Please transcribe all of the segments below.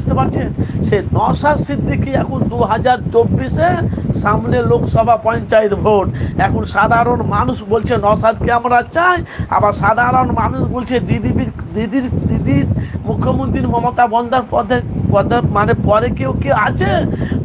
বুঝতে পারছেন? সে নশা সিদ্দিকি এখন দু হাজার চব্বিশে সামনে লোকসভা পঞ্চায়েত ভোট। এখন সাধারণ মানুষ বলছে নসাদকে আমরা চাই? আবার সাধারণ মানুষ বলছে, দিদি দিদির দিদির মুখ্যমন্ত্রী মমতা বন্দ্যোপাধ্যায় পদে- মানে পরে কেউ কেউ আছে?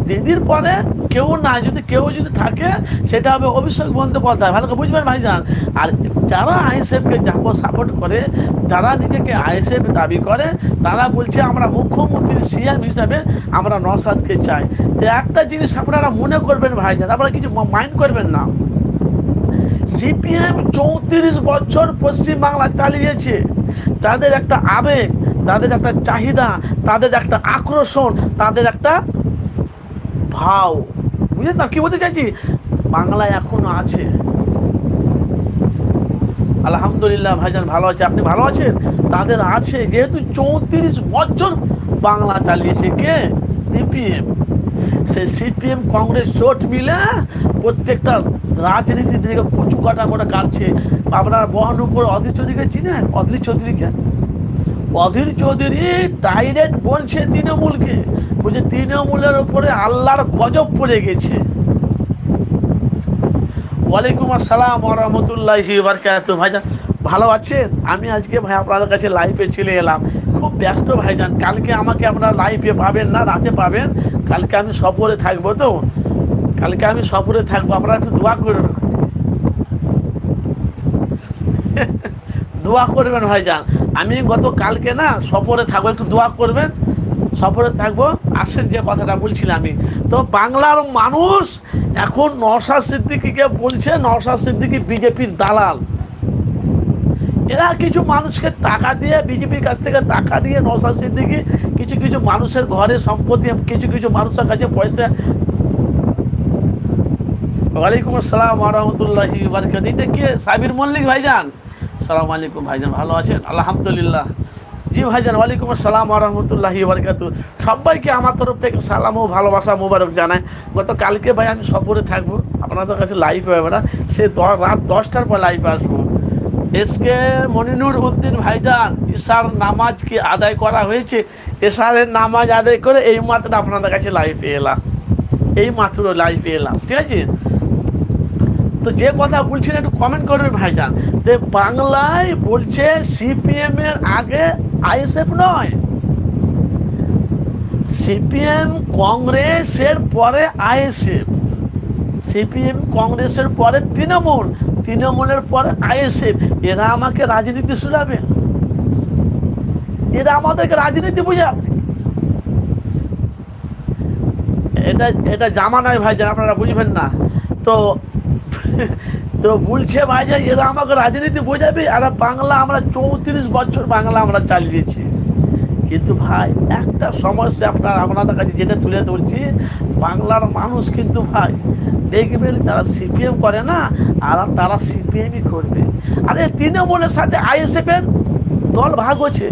দিদির পরে কেউ না যদি কেউ যদি থাকে, সেটা হবে অভিষেক বন্দ্যোপাধ্যায়। ভালো করে বুঝবেন ভাইজান। আর যারা আইএসএফকে যাব সাপোর্ট করে, যারা নিজেকে আইএসএফ দাবি করে, তারা বলছে আমরা মুখ্যমন্ত্রী, সিএম হিসাবে আমরা নসাদকে চাই। তো একটা জিনিস আপনারা মনে করবেন ভাইজান, আপনারা কিছু মাইন্ড করবেন না। সিপিএম চৌত্রিশ বছর পশ্চিমবাংলা চালিয়েছে। তাদের একটা আবেগ তাদের একটা চাহিদা, তাদের একটা আকর্ষণ, তাদের একটা ভাও। বুঝলেন না কি বলতে চাইছি? বাংলায় এখনও আছে। আলহামদুলিল্লাহ, ভাইজান ভালো আছে। আপনি ভালো আছেন? তাদের আছে যেহেতু চৌত্রিশ বছর বাংলা চালিয়েছে কে? সিপিএম। সে সিপিএম, কংগ্রেস জোট মিলে প্রত্যেকটা রাজনীতি থেকে কচু কাটা করে কাটছে। আপনার বহন বহানুপুর অধীর চৌধুরীকে চিনেন? অধীর চৌধুরীকে? অধীর চৌধুরী ডাইরেক্ট বলছে তৃণমূলকে। বলছে তৃণমূলের উপরে আল্লাহর গজব পড়ে গেছে। ওয়ালাইকুম আসসালাম রহমতুল্লাহি বারকাত ভাইজান, ভালো আছেন? আমি আজকে ভাই আপনাদের কাছে লাইভে চলে এলাম। খুব ব্যস্ত ভাইজান, কালকে আমাকে আপনারা লাইভে পাবেন না, রাতে পাবেন। কালকে আমি সফরে থাকব তো। কালকে আমি সফরে থাকব, আপনারা একটু দোয়া করবেন। দোয়া করবেন ভাইজান। আমি গত কালকে না সফরে থাকব, একটু দোয়া করবেন, সফরে থাকব, আসেন যে কথাটা বলছিলাম আমি। তো বাংলার মানুষ এখন নওশাদ সিদ্দিকিকে বলছে, নওশাদ সিদ্দিকি বিজেপির দালাল। এরা কিছু মানুষকে টাকা দিয়ে, বিজেপির কাছ থেকে টাকা দিয়ে নওশাদ সিদ্দিকি কিছু কিছু মানুষের ঘরে সম্পত্তি, কিছু কিছু মানুষের কাছে পয়সা। ওয়ালাইকুম আসসালাম রহমতুল্লাহি এটা কি? সাবির মল্লিক ভাইজান? সালাম আলাইকুম, ভাইজান ভালো আছেন? আলহামদুলিল্লাহ। জি ভাইজান, ওয়ালাইকুম আসসালাম রহমতুল্লাহি বারকাত সবাইকে আমার তরফ থেকে সালাম ও ভালোবাসা মোবারক জানাই। গত কালকে ভাই আমি সফরে থাকব, আপনাদের কাছে লাইভ হবে না। সে রাত দশটার পর লাইভ আসব। এসকে মনিনুর উদ্দিন ভাইজান ইশার নামাজ কি আদায় করা হয়েছে? এশারের নামাজ আদায় করে এই মাত্র আপনাদের কাছে লাইভে এলাম। এই মাত্র লাইভে এলাম। ঠিক আছে? তো যে কথা বলছেন একটু কমেন্ট করবেন ভাইজান। যে বাংলায় বলছে সিপিএম এর আগে আইএসএফ নয়। সিপিএম কংগ্রেসের পরে আইএসএফ সিপিএম কংগ্রেসের পরে তৃণমূল, তৃণমূলের পরে আইএসএফ এরা আমাকে রাজনীতি শুনাবে। এরা আমাদেরকে রাজনীতি বুঝাবে। এটা এটা জামা নয় ভাইজান, আপনারা বুঝবেন না। তো তো বলছে ভাই যে, এরা আমাকে রাজনীতি বোঝাবে আর বাংলা আমরা চৌত্রিশ বছর বাংলা আমরা চালিয়েছি। কিন্তু ভাই, একটা সমস্যা আপনার, আপনাদের কাছে যেটা তুলে ধরছি, বাংলার মানুষ কিন্তু ভাই, দেখবেন তারা সিপিএম করে না, আর তারা সিপিএমই করবে। আরে তৃণমূলের সাথে আইএসএফের দল ভাগ হচ্ছে।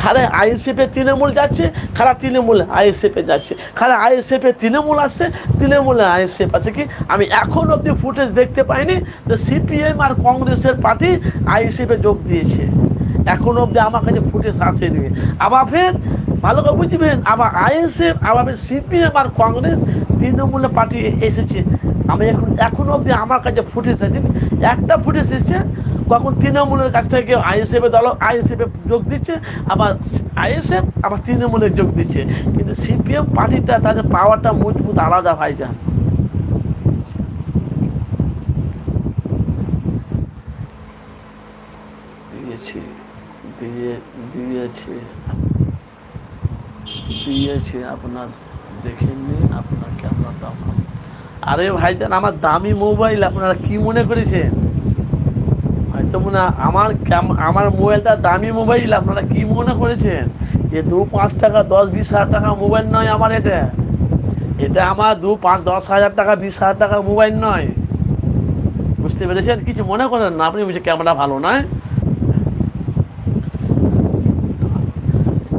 খারে আইএসএফে তৃণমূল যাচ্ছে খারা তৃণমূল আইএসএফে যাচ্ছে। খারা আইএসএফে তৃণমূল আসছে, তৃণমূলে আইএসএফ আছে কি? আমি এখন অবধি ফুটেজ দেখতে পাইনি যে সিপিএম আর কংগ্রেসের পার্টি আইএসএফে যোগ দিয়েছে। এখন অবধি আমার কাছে ফুটেজ আসেনি। আবার ফের, ভালো করে বুঝবেন আবার আইএসএফ, আবার সিপিএম আর কংগ্রেস তৃণমূলের পার্টি এসেছে। আমি এখন এখন অবধি আমার কাছে ফুটেজ আছে একটা ফুটেজ এসেছে কখন তৃণমূলের কাছ থেকে আইএসএফের দল, আইএসএফে যোগ দিচ্ছে, আবার আইএসএফ, আবার তৃণমূলের যোগ দিচ্ছে। কিন্তু সিপিএম পার্টিটা, তাদের পাওয়ারটা মজবুত, আলাদা ভাইজান। দিয়েছে, দিয়ে, দিয়েছে। আপনার দেখে নিন আপনার আপনার আরে ভাইজান, আমার দামি মোবাইল আপনারা কি মনে করেছেন? হয় আমার আমার মোবাইলটা দামি মোবাইল, আপনারা কি মনে করেছেন? যে দু পাঁচ টাকা, দশ, বিশ হাজার টাকা মোবাইল নয় আমার এটা। এটা আমার দু পাঁচ, দশ হাজার টাকা, বিশ হাজার টাকা মোবাইল নয়। বুঝতে পেরেছেন? কিছু মনে করেন না, আপনি বুঝে ক্যামেরা ভালো নয়।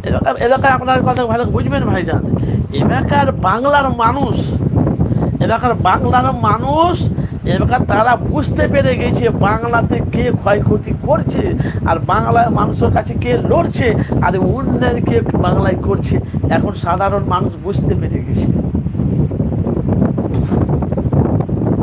এলাকার এলাকায় আপনার কথা ভালো বুঝবেন ভাইজান। এলাকার বাংলার মানুষ, এলাকার বাংলার মানুষ এবার তারা বুঝতে পেরে গেছে বাংলাতে কে ক্ষয়ক্ষতি করছে আর বাংলায় মানুষের কাছে কে লড়ছে আর উন্নয়ন কে বাংলায় করছে। এখন সাধারণ মানুষ বুঝতে পেরে গেছে।